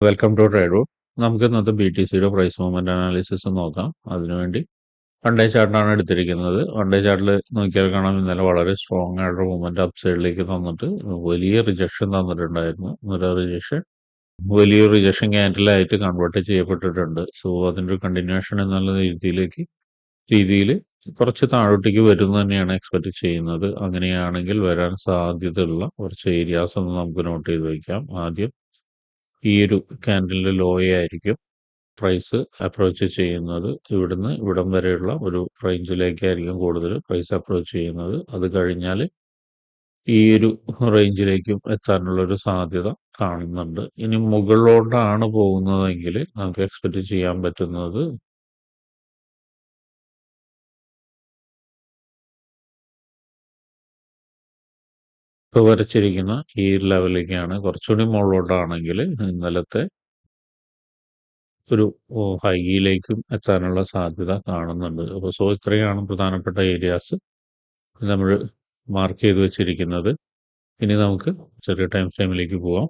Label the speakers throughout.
Speaker 1: Welcome to trade നമുക്ക് ഇന്നത്തെ B T സിയുടെ പ്രൈസ് മൂവ്മെന്റ് അനാലിസിസ് നോക്കാം. അതിനുവേണ്ടി വൺ ഡേ ചാർട്ടാണ് എടുത്തിരിക്കുന്നത്. വൺ ഡേ ചാർട്ടിൽ നോക്കിയാൽ കാണാം ഇന്നലെ വളരെ സ്ട്രോങ് ആയിട്ടുള്ള മൂവ്മെന്റ് അപ് സൈഡിലേക്ക് തന്നിട്ട് വലിയ റിജക്ഷൻ തന്നിട്ടുണ്ടായിരുന്നു. ഒരു റിജക്ഷൻ വലിയ റിജക്ഷൻ ക്യാൻഡിലായിട്ട് കൺവേർട്ട് ചെയ്യപ്പെട്ടിട്ടുണ്ട്. സോ അതിന്റെ ഒരു കണ്ടിന്യൂഷൻ എന്നുള്ള രീതിയിലേക്ക് രീതിയിൽ കുറച്ച് താഴോട്ടേക്ക് വരും തന്നെയാണ് എക്സ്പെക്ട് ചെയ്യുന്നത്. അങ്ങനെയാണെങ്കിൽ വരാൻ സാധ്യതയുള്ള കുറച്ച് ഏരിയാസ് ഒന്ന് നമുക്ക് നോട്ട് ചെയ്ത് വയ്ക്കാം. ആദ്യം ഈ ഒരു ക്യാൻഡലിന്റെ ലോയായിരിക്കും പ്രൈസ് അപ്രോച്ച് ചെയ്യുന്നത്. ഇവിടുന്ന് ഇവിടം വരെയുള്ള ഒരു റേഞ്ചിലേക്കായിരിക്കും കൂടുതൽ പ്രൈസ് അപ്രോച്ച് ചെയ്യുന്നത്. അത് കഴിഞ്ഞാൽ ഈ ഒരു റേഞ്ചിലേക്കും എത്താനുള്ള ഒരു സാധ്യത കാണുന്നുണ്ട്. ഇനി മുകളിലോട്ടാണ് പോകുന്നതെങ്കിൽ നമുക്ക് എക്സ്പെക്ട് ചെയ്യാൻ പറ്റുന്നത് ഇപ്പോൾ വരച്ചിരിക്കുന്ന ഈ ലെവലിലേക്കാണ്. കുറച്ചുകൂടി മുകളിലോട്ടാണെങ്കിൽ ഇന്നലത്തെ ഒരു ഹൈയിലേക്കും എത്താനുള്ള സാധ്യത കാണുന്നുണ്ട്. അപ്പോൾ സോ ഇത്രയാണ് പ്രധാനപ്പെട്ട ഏരിയാസ് നമ്മൾ മാർക്ക് ചെയ്ത് വെച്ചിരിക്കുന്നത്. ഇനി നമുക്ക് ചെറിയ ടൈം ഫ്രെയിമിലേക്ക് പോവാം.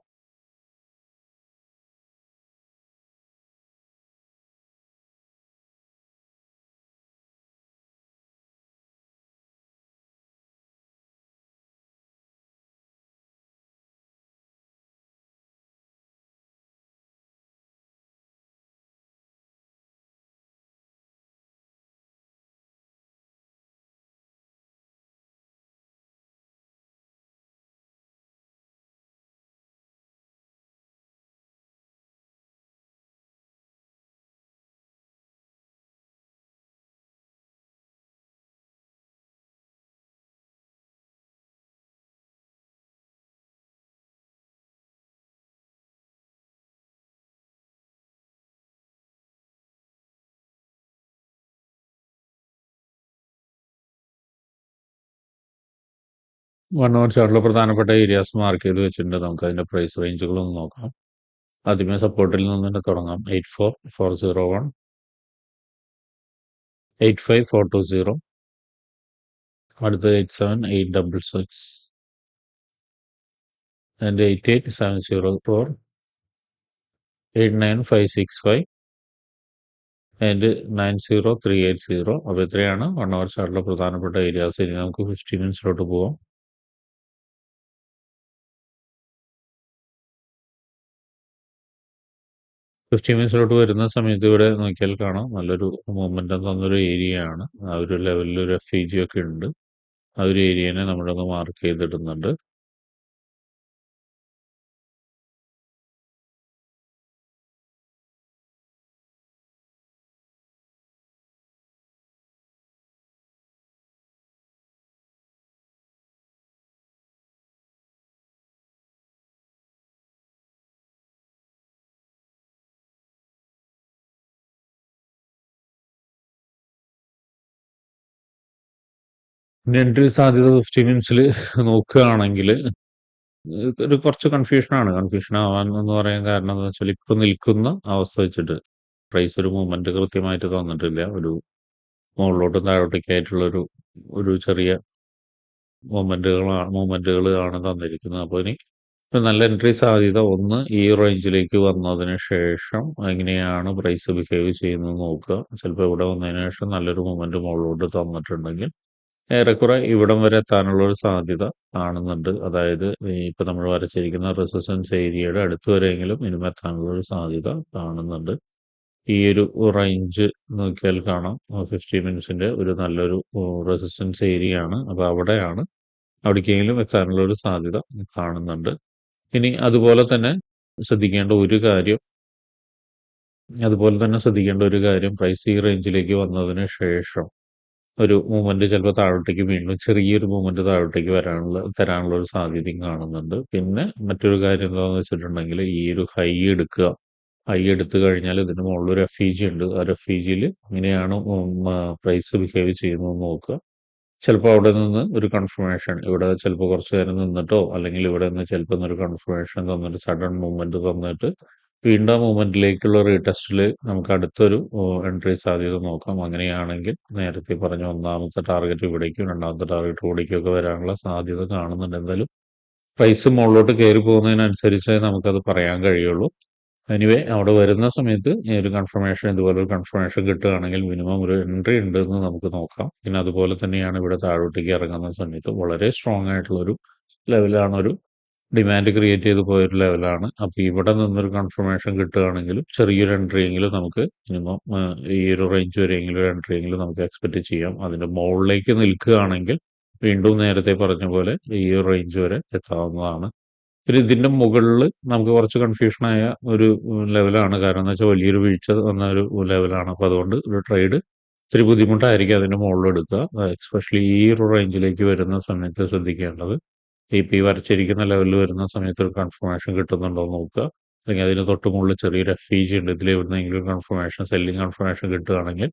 Speaker 1: അവർ ചാർട്ടിൽ പ്രധാനപ്പെട്ട ഏരിയാസ് മാർക്ക് ചെയ്ത് വെച്ചിട്ടുണ്ട്. നമുക്ക് അതിന്റെ പ്രൈസ് റേഞ്ചുകളൊന്ന് നോക്കാം. ആദ്യമേ സപ്പോർട്ടിൽ നിന്ന് തന്നെ തുടങ്ങാം. Eight four four zero one eight five four two zero അടുത്ത eight seven eight double six and eight eight seven zero four eight nine five six five and nine zero three eight zero അപ്പോൾ ഇത്രയാണ് one hour ചാർട്ടിലെ പ്രധാനപ്പെട്ട areas ഇനി നമുക്ക് fifteen മിനിറ്റ്സിലോട്ട് പോവാം. Fifty മിനിറ്റ്സിലോട്ട് വരുന്ന സമയത്ത് ഇവിടെ നോക്കിയാൽ കാണാം. നല്ലൊരു മൊമെന്റം തന്നൊരു ഏരിയ ആണ്. ആ ഒരു ലെവലിൽ ഒരു എഫ് ഇ ജി ഒക്കെ ഉണ്ട്. ആ ഒരു ഏരിയനെ നമ്മളൊന്ന് മാർക്ക് ചെയ്തിടുന്നുണ്ട്. എൻട്രി സാധ്യത ഫിഫ്റ്റി മിനിറ്റ്സിൽ നോക്കുകയാണെങ്കിൽ ഒരു കുറച്ച് കൺഫ്യൂഷനാണ് കൺഫ്യൂഷൻ ആവാൻ എന്ന് പറയാൻ കാരണം എന്താ വെച്ചാൽ ഇപ്പം നിൽക്കുന്ന അവസ്ഥ വെച്ചിട്ട് പ്രൈസ് ഒരു മൂവ്മെന്റ് കൃത്യമായിട്ട് തന്നിട്ടില്ല. ഒരു മുകളിലോട്ടും താഴോട്ടൊക്കെ ആയിട്ടുള്ള ഒരു ഒരു ചെറിയ മൂവ്മെന്റുകളാണ് മൂവ്മെന്റുകൾ ആണ് തന്നിരിക്കുന്നത്. അപ്പോൾ ഇനി ഇപ്പം നല്ല എൻട്രി സാധ്യത ഒന്ന് ഈ റേഞ്ചിലേക്ക് വന്നതിന് ശേഷം എങ്ങനെയാണ് പ്രൈസ് ബിഹേവ് ചെയ്യുന്നത് നോക്കുക. ചിലപ്പോൾ ഇവിടെ വന്നതിന് ശേഷം നല്ലൊരു മൂവ്മെന്റ് മുകളിലോട്ട് തന്നിട്ടുണ്ടെങ്കിൽ ഏറെക്കുറെ ഇവിടം വരെ എത്താനുള്ള ഒരു സാധ്യത കാണുന്നുണ്ട്. അതായത് ഇപ്പം നമ്മൾ വരച്ചിരിക്കുന്ന റെസിസ്റ്റൻസ് ഏരിയയുടെ അടുത്ത് വരെയെങ്കിലും ഇനിമ എത്താനുള്ള ഒരു സാധ്യത കാണുന്നുണ്ട്. ഈ ഒരു റേഞ്ച് നോക്കിയാൽ കാണാം. ഫിഫ്റ്റി മിനിറ്റ്സിന്റെ ഒരു നല്ലൊരു റെസിസ്റ്റൻസ് ഏരിയ ആണ് അപ്പോൾ അവിടെയാണ് അവിടേക്കെങ്കിലും എത്താനുള്ള ഒരു സാധ്യത കാണുന്നുണ്ട്. ഇനി അതുപോലെ തന്നെ ശ്രദ്ധിക്കേണ്ട ഒരു കാര്യം അതുപോലെ തന്നെ ശ്രദ്ധിക്കേണ്ട ഒരു കാര്യം പ്രൈസ് ഈ റേഞ്ചിലേക്ക് വന്നതിന് ശേഷം ഒരു മൂവ്മെന്റ് ചിലപ്പോൾ താഴോട്ടേക്ക് വീണ്ടും ചെറിയൊരു മൂവ്മെന്റ് താഴോട്ടേക്ക് വരാനുള്ള തരാനുള്ള ഒരു സാധ്യതയും കാണുന്നുണ്ട്. പിന്നെ മറ്റൊരു കാര്യം എന്താണെന്ന് വെച്ചിട്ടുണ്ടെങ്കിൽ ഈ ഒരു ഹൈ എടുക്കുക. ഹൈ എടുത്തു കഴിഞ്ഞാൽ ഇതിന് മുകളിൽ ഒരു ഉണ്ട്. ആ എഫ് ഇ ജിയിൽ ഇങ്ങനെയാണ് പ്രൈസ് ബിഹേവ് ചെയ്യുന്നത് നോക്കുക. ചിലപ്പോൾ അവിടെ നിന്ന് ഒരു കൺഫർമേഷൻ ഇവിടെ ചിലപ്പോൾ കുറച്ച് നേരം നിന്നിട്ടോ അല്ലെങ്കിൽ ഇവിടെ നിന്ന് ചിലപ്പോൾ ഒരു കൺഫർമേഷൻ തന്നിട്ട് സഡൻ മൂവ്മെന്റ് തന്നിട്ട് വീണ്ടും മൂവ്മെന്റിലേക്കുള്ള റീടെസ്റ്റിൽ നമുക്ക് അടുത്തൊരു എൻട്രി സാധ്യത നോക്കാം. അങ്ങനെയാണെങ്കിൽ നേരത്തെ പറഞ്ഞ ഒന്നാമത്തെ ടാർഗറ്റ് ഇവിടേക്കും രണ്ടാമത്തെ ടാർഗറ്റ് ഇവിടേക്കൊക്കെ വരാനുള്ള സാധ്യത കാണുന്നുണ്ട്. എന്തായാലും പ്രൈസ് മുകളിലോട്ട് കയറി പോകുന്നതിനനുസരിച്ച് നമുക്കത് പറയാൻ കഴിയുള്ളൂ. എനിവേ അവിടെ വരുന്ന സമയത്ത് ഒരു കൺഫർമേഷൻ ഇതുപോലെ ഒരു കൺഫർമേഷൻ കിട്ടുകയാണെങ്കിൽ മിനിമം ഒരു എൻട്രി ഉണ്ട് എന്ന് നമുക്ക് നോക്കാം. പിന്നെ അതുപോലെ തന്നെയാണ് ഇവിടെ താഴോട്ടേക്ക് ഇറങ്ങുന്ന സമയത്ത് വളരെ സ്ട്രോങ് ആയിട്ടുള്ളൊരു ലെവലാണ് ഒരു ഡിമാൻഡ് ക്രിയേറ്റ് ചെയ്ത് പോയൊരു ലെവലാണ് അപ്പോൾ ഇവിടെ നിന്നൊരു കൺഫർമേഷൻ കിട്ടുകയാണെങ്കിലും ചെറിയൊരു എൻട്രി എങ്കിലും നമുക്ക് മിനിമം ഈ ഒരു റേഞ്ച് വരെയെങ്കിലും ഒരു എൻട്രി എങ്കിലും നമുക്ക് എക്സ്പെക്റ്റ് ചെയ്യാം. അതിന്റെ മുകളിലേക്ക് നിൽക്കുകയാണെങ്കിൽ വീണ്ടും നേരത്തെ പറഞ്ഞ പോലെ ഈ റേഞ്ച് വരെ എത്താവുന്നതാണ്. പിന്നെ ഇതിന്റെ മുകളിൽ നമുക്ക് കുറച്ച് കൺഫ്യൂഷനായ ഒരു ലെവലാണ് കാരണം എന്ന് വെച്ചാൽ വലിയൊരു വീഴ്ച വന്ന ഒരു ലെവലാണ് അപ്പോൾ അതുകൊണ്ട് ഒരു ട്രേഡ് ഇത്തിരി ബുദ്ധിമുട്ടായിരിക്കും അതിന്റെ മുകളിൽ എടുക്കുക. എക്സ്പെഷ്യലി ഈ ഒരു റേഞ്ചിലേക്ക് വരുന്ന സമയത്ത് ശ്രദ്ധിക്കേണ്ടത്. ഈ പി വരച്ചിരിക്കുന്ന ലെവലിൽ വരുന്ന സമയത്ത് ഒരു കൺഫർമേഷൻ കിട്ടുന്നുണ്ടോ എന്ന് നോക്കുക. അല്ലെങ്കിൽ അതിന് തൊട്ട് മുകളിൽ ചെറിയൊരു എഫ് ഇ ജി ഉണ്ട്. ഇതിൽ എവിടുന്നെങ്കിലും കൺഫർമേഷൻ സെല്ലിംഗ് കൺഫർമേഷൻ കിട്ടുകയാണെങ്കിൽ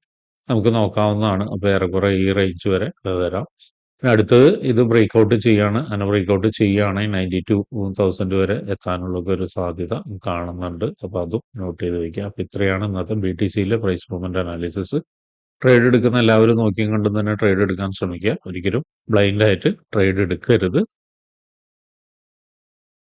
Speaker 1: നമുക്ക് നോക്കാവുന്നതാണ്. അപ്പോൾ ഏറെക്കുറെ ഈ റേഞ്ച് വരെ വരാം. പിന്നെ അടുത്തത് ഇത് ബ്രേക്ക് ഔട്ട് ചെയ്യാണ്. അങ്ങനെ ബ്രേക്ക് ഔട്ട് ചെയ്യുകയാണെങ്കിൽ നയന്റി ടു തൗസൻഡ് വരെ എത്താനുള്ള ഒരു സാധ്യത കാണുന്നുണ്ട്. അപ്പോൾ അതും നോട്ട് ചെയ്ത് വയ്ക്കുക അപ്പോൾ ഇത്രയാണ് ഇന്നത്തെ ബി ടി സിയിലെ പ്രൈസ് മൂവ്മെന്റ് അനാലിസിസ് ട്രേഡ് എടുക്കുന്ന എല്ലാവരും നോക്കിയും കണ്ടും തന്നെ ട്രേഡ് എടുക്കാൻ ശ്രമിക്കുക. ഒരിക്കലും ബ്ലൈൻഡായിട്ട് ട്രേഡ് എടുക്കരുത്.